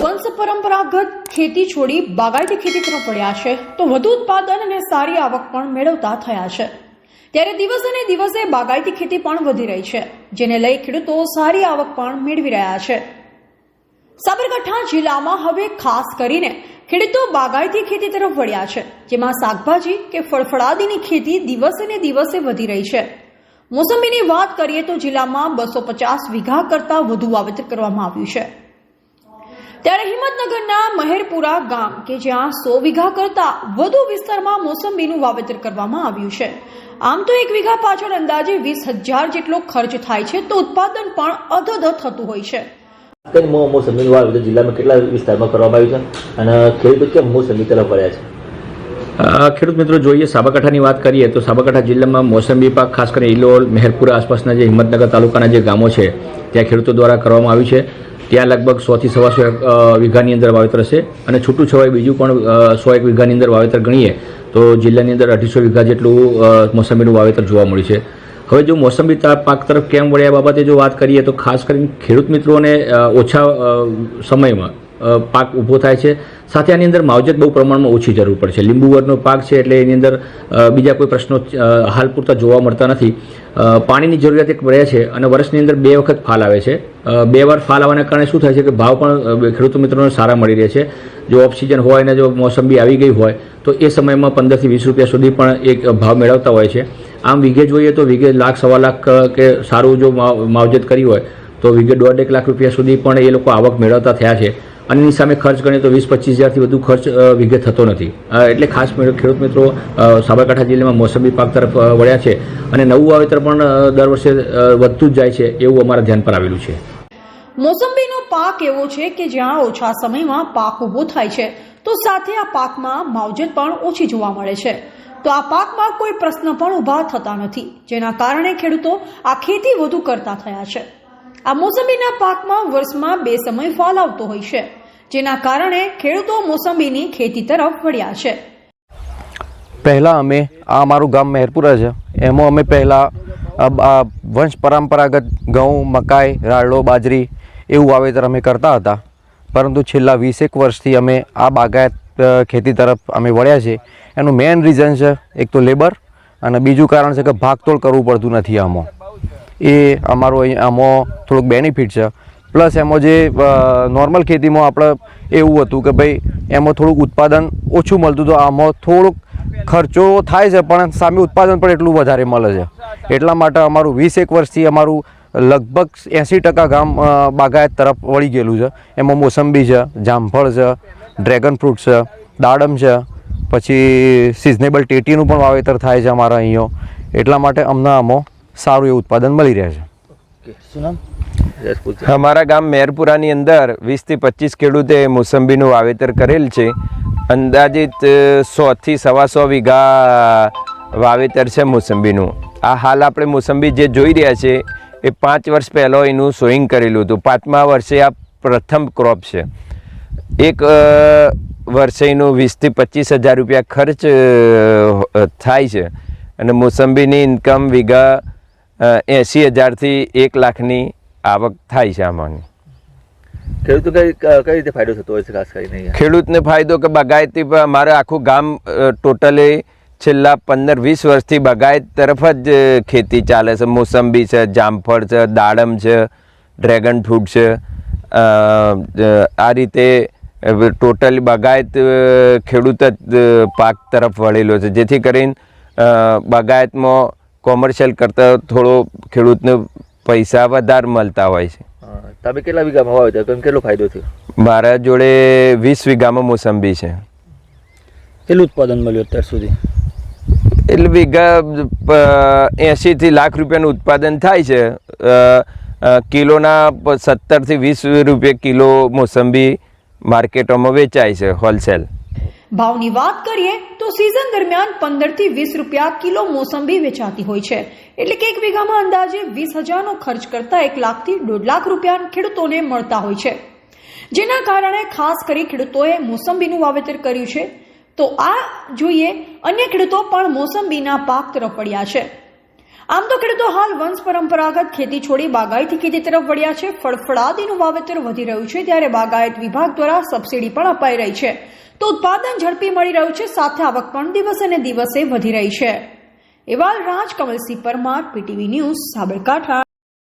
વંશ પરંપરાગત ખેતી છોડી બાગાયતી ખેતી તરફ વળ્યા છે. તો વધુ ઉત્પાદન અને સારી આવક પણ મેળવતા થયા છે. ત્યારે દિવસે ને દિવસે બાગાયતી ખેતી પણ વધી રહી છે, જેને લઈ ખેડૂતો સારી આવક પણ મેળવી રહ્યા છે. સાબરકાંઠા જિલ્લામાં હવે ખાસ કરીને ખેડૂતો બાગાયતી ખેતી તરફ વળ્યા છે, જેમાં શાકભાજી કે ફળફળાદીની ખેતી દિવસે ને દિવસે વધી રહી છે. મોસંબીની વાત કરીએ તો જિલ્લામાં બસો પચાસ વીઘા કરતાં વધુ વાવેતર કરવામાં આવ્યું છે. ત્યારે હિંમતનગરના મહેરપુરા ગામ કે જ્યાં સો વીઘા કરતા વધુ વિસ્તારમાં મોસંબીનું વાવેતર કરવામાં આવ્યું છે. આમ તો એક વીઘા પાછળ અંદાજે વીસ હજાર જેટલો ખર્ચ થાય છે તો ઉત્પાદન પણ અધધ થતું હોય છે. મોસંબીનું વાવેતર જિલ્લામાં કેટલા વિસ્તારમાં કરવામાં આવ્યું છે? અને ખેડૂતો કેમ મોસંબી તરફ વળ્યા છે? ખેડૂત મિત્રો જોઈએ સાબરકાંઠાની વાત કરીએ તો સાબરકાંઠા જિલ્લામાં મોસંબી પાક ખાસ કરીને ઇલોલ મહેરપુરા આસપાસના જે હિંમતનગર તાલુકાના જે ગામો છે ત્યાં ખેડૂતો દ્વારા કરવામાં આવ્યું છે. ત્યાં લગભગ સોથી સવા સો વીઘાની અંદર વાવેતર હશે. અને છૂટું છવાય બીજું પણ સો એક વીઘાની અંદર વાવેતર ગણીએ, તો જિલ્લાની અંદર અઢીસો વીઘા જેટલું મોસંબીનું વાવેતર જોવા મળ્યું છે. હવે જો મોસંબી પાક તરફ કેમ વળ્યા બાબતે જો વાત કરીએ તો ખાસ કરીને ખેડૂત મિત્રોને ઓછા સમયમાં પાક ઊભો થાય છે. સાથે આની અંદર માવજત બહુ પ્રમાણમાં ઓછી જરૂર પડે છે. લીંબુ વરનો પાક છે એટલે એની અંદર બીજા કોઈ પ્રશ્નો હાલ પૂરતા જોવા મળતા નથી. પાણીની જરૂરિયાત એક રહે છે અને વર્ષની અંદર બે વખત ફાલ આવે છે. બે વાર ફાલ આવવાના કારણે શું થાય છે કે ભાવ પણ ખેડૂત મિત્રોને સારા મળી રહે છે. જો ઓફ સિઝન હોય અને જો મોસંબી આવી ગઈ હોય, તો એ સમયમાં પંદરથી વીસ રૂપિયા સુધી પણ એક ભાવ મેળવતા હોય છે. આમ વીઘે જોઈએ તો વીઘે લાખ, સવા લાખ કે સારું જો માવજત કરી હોય, તો વીઘે દોઢ એક લાખ રૂપિયા સુધી પણ એ લોકો આવક મેળવતા થયા છે. અને સામે ખર્ચ ગણીએ તો વીસ પચીસ હજારથી વધુ ખર્ચ વિગે થતો નથી. એટલે ખાસ ખેડૂત મિત્રો સાબરકાંઠા જિલ્લામાં મોસંબી પાક તરફ વળ્યા છે અને નવું વાવેતર પણ દર વર્ષે વધતું જ જાય છે એવું અમારા ધ્યાન પર આવેલું છે. મોસંબીનો પાક એવો છે કે જ્યાં ઓછા સમયમાં પાક ઊભો થાય છે, તો સાથે આ પાકમાં માવજત પણ ઓછી જોવા મળે છે. તો આ પાકમાં કોઈ પ્રશ્ન પણ ઊભા થતા નથી, જેના કારણે ખેડૂતો આ ખેતી વધુ કરતા થયા છે. આ મોસંબીના પાકમાં વર્ષમાં બે સમય ફોલ આવતો હોય છે, જેના કારણે ખેડૂતો મોસંબીની ખેતી તરફ વળ્યા છે. પહેલાં અમે આ અમારું ગામ મહેરપુરા છે. એમાં અમે પહેલાં વંશ પરંપરાગત ઘઉં, મકાઈ રાડો બાજરી એવું વાવેતર અમે કરતા હતા. પરંતુ છેલ્લા વીસેક વર્ષથી અમે આ બાગાયત ખેતી તરફ અમે વળ્યા છે. એનું મેઇન રીઝન છે એક તો લેબર અને બીજું કારણ છે કે ભાગતોડ કરવું પડતું નથી આમાં. એ અમારું અહીં આમાં થોડુંક બેનિફિટ છે. પ્લસ એમાં જે નોર્મલ ખેતીમાં આપણે એવું હતું કે ભાઈ એમાં થોડુંક ઉત્પાદન ઓછું મળતું તો આમાં થોડુંક ખર્ચો થાય છે, પણ સામે ઉત્પાદન પણ એટલું વધારે મળે છે. એટલા માટે અમારું વીસ એક વર્ષથી અમારું લગભગ એંસી ટકા ગામ બાગાયત તરફ વળી ગયેલું છે. એમાં મોસંબી છે, જામફળ છે ડ્રેગન ફ્રૂટ છે, દાડમ છે, પછી સિઝનેબલ ટેટીનું પણ વાવેતર થાય છે અમારા અહીંયા. એટલા માટે અમને આમાં સારું એવું ઉત્પાદન મળી રહે છે. અમારા ગામ મેરપુરાની અંદર વીસથી પચીસ ખેડૂતે મોસંબીનું વાવેતર કરેલ છે. અંદાજિત સોથી સવા સો વીઘા વાવેતર છે મોસંબીનું. આ હાલ આપણે મોસંબી જે જોઈ રહ્યા છે એ પાંચ વર્ષ પહેલાં એનું સોઈંગ કરેલું હતું. પાંચમા વર્ષે આ પ્રથમ ક્રોપ છે. એક વર્ષે એનું વીસથી પચીસ હજાર રૂપિયા ખર્ચ થાય છે. અને મોસંબીની ઇન્કમ વીઘા એંસી હજારથી એક લાખની આવક થાય છે આમાંની. ખેડૂતો કઈ કઈ રીતે ફાયદો થતો હોય છે ખાસ કરીને? ખેડૂતને ફાયદો કે બગાયતી મારે આખું ગામ ટોટલી છેલ્લા પંદર વીસ વર્ષથી બગાયત તરફ જ ખેતી ચાલે છે. મોસંબી છે જામફળ છે દાડમ છે ડ્રેગન ફ્રૂટ છે. આ રીતે ટોટલી બગાયત ખેડૂત જ પાક તરફ વળેલો છે. જેથી કરીને બગાયતમાં કોમર્શિયલ કરતાં થોડો ખેડૂતને પૈસા વધારે મળતા હોય છે. તમે કેટલા વીઘામાં વાવેતર કર્યું? કેટલો ફાયદો થયો? મારા જોડે વીસ વીઘામાં મોસંબી છે. કેટલું ઉત્પાદન મળ્યું અત્યાર સુધી? એટલે વીઘા એંશીથી લાખ રૂપિયાનું ઉત્પાદન થાય છે. કિલોના સત્તરથી વીસ રૂપિયા કિલો મોસંબી માર્કેટોમાં વેચાય છે હોલસેલ. ભાવની વાત કરીએ તો સિઝન દરમિયાન પંદરથી વીસ રૂપિયા કિલો મોસંબી વેચાતી હોય છે. એટલે કે એક વીઘામાં અંદાજે વીસ હજારનો ખર્ચ કરતા એક લાખથી દોઢ લાખ રૂપિયા ખેડૂતોને મળતા હોય છે. જેના કારણે ખાસ કરી ખેડૂતોએ મોસંબીનું વાવેતર કર્યું છે. તો આ જોઈએ અન્ય ખેડૂતો પણ મોસંબીના પાક તરફ પડ્યા છે. આમ તો ખેડૂતો હાલ વંશ પરંપરાગત ખેતી છોડી બાગાયતી ખેતી તરફ વળ્યા છે. ફળફળાદીનું વાવેતર વધી રહ્યું છે ત્યારે બાગાયત વિભાગ દ્વારા સબસિડી પણ અપાઈ રહી છે. તો ઉત્પાદન ઝડપી મળી રહ્યું છે, સાથે આવક પણ દિવસે ને દિવસે વધી રહી છે. એવા રાજ કમલસિંહ પરમાર, પીટીવી ન્યૂઝ, સાબરકાંઠા.